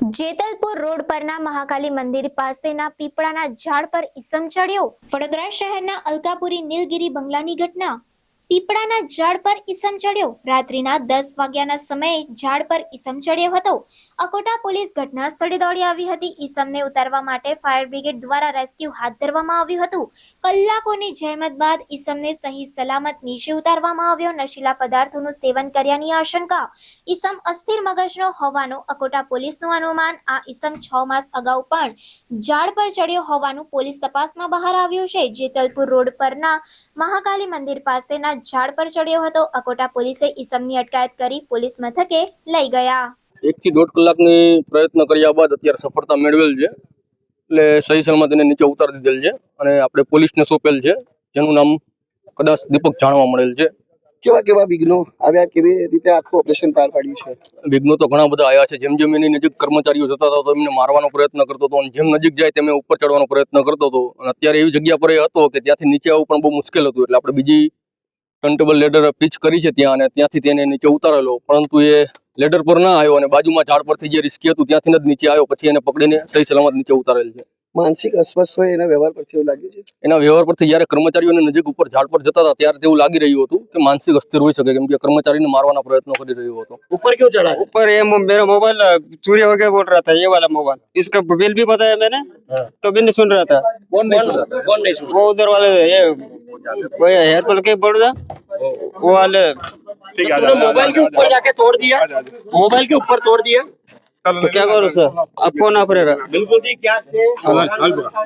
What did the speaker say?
Jetalpur road પરના મહાકાલી મંદિર પાસેના પીપળાના ઝાડ પર ઈસમ ચડ્યો વડોદરા શહેરના અલકાપુરી નીલગિરી બંગલાની ઘટના પીપળાના ઝાડ પર ઈસમ ચડ્યો. રાત્રિના દસ વાગ્યાના સમયે ઝાડ પર ઈસમ ચડ્યો હતો. અકોટા પોલીસ ઘટના સ્થળે દોડી આવી હતી. ઈસમને ઉતારવા માટે ફાયર બ્રિગેડ દ્વારા રેસ્ક્યુ હાથ ધરવામાં આવ્યું હતું. કલાકોની જહેમત બાદ ઈસમને સહી સલામત નીચે ઉતારવામાં આવ્યો. નશીલા પદાર્થોનું સેવન કર્યાની આશંકા. ઈસમ અસ્થિર મગજનો હોવાનો અકોટા પોલીસનું અનુમાન. આ ઈસમ છ માસ અગાઉ પણ ઝાડ પર ચડ્યો હોવાનું પોલીસ તપાસમાં બહાર આવ્યું છે. જેતલપુર રોડ પરના મહાકાલી મંદિર પાસેના ઝાડ પર ચડ્યો હતો. અકોટા પોલીસે ઈસમની અટકાયત કરી પોલીસ મથકે લઈ ગયા. એક થી દોઢ કલાકની પ્રયત્ન કર્યા બાદ અત્યારે સફળતા મેળવેલ છે. એટલે સહી સલામત એને નીચે ઉતારી દીધેલ છે અને આપણે પોલીસને સોંપેલ છે. જેનું નામ કદાચ દીપક જાણવા મળેલ છે. કેવા કેવા વિઘ્નો આવ્યા? કેવી રીતે આખું ઓપરેશન પાર પાડ્યું છે? વિઘ્નો તો ઘણા બધા આવ્યા છે. જેમ જેમ એની નજીક કર્મચારીઓ જતા હતા તો એમને મારવાનો પ્રયત્ન કરતો હતો અને જેમ નજીક જાય તેમ ઉપર ચડવાનો પ્રયત્ન કરતો હતો. અને અત્યારે એવી જગ્યા પર એ હતો કે ત્યાંથી નીચે આવવું પણ બહુ મુશ્કેલ હતું. એટલે આપણે બીજી કન્ટેબલ લેડર પીચ કરી છે ત્યાં અને ત્યાંથી તેને નીચે ઉતારેલો. પરંતુ એ લેડર પર ના આવ્યો અને બાજુમાં ઝાડ પરથી જે રિસ્કી હતું ત્યાંથી જ નીચે આવ્યો. પછી એને પકડીને સહી સલામત નીચે ઉતારેલ છે. માનસિક અસ્વસ્થ હોય એના વ્યવહાર પરથી એવું લાગ્યું છે? એના વ્યવહાર પરથી જ્યારે કર્મચારીઓને નજીક ઉપર ઝાડ પર જતા હતા ત્યારે તેવું લાગી રહ્યું હતું કે માનસિક અસ્થિર હોય શકે કેમ કે કર્મચારીને મારવાના પ્રયત્નો કરી રહ્યો હતો. ઉપર ક્યું ચડા ઉપર એ મેરા મોબાઈલ ચોરી વગે બોલ રહ્યા થા યે વાલા મોબાઈલ ઇસકા બિલ ભી બતાયા મેને? તો ભી નહીં સુન રહ્યા થા. કોણ નહીં સુન. રહા કોણ નહીં ઉધર વાલે ये वो एयरपोर्ट के बड़ौदा वो वाले तूने मोबाइल के ऊपर जाके तोड़ दिया मोबाइल के ऊपर तोड़ दिया तो क्या करूँ सर अब फोन आप रहेगा बिल्कुल जी क्या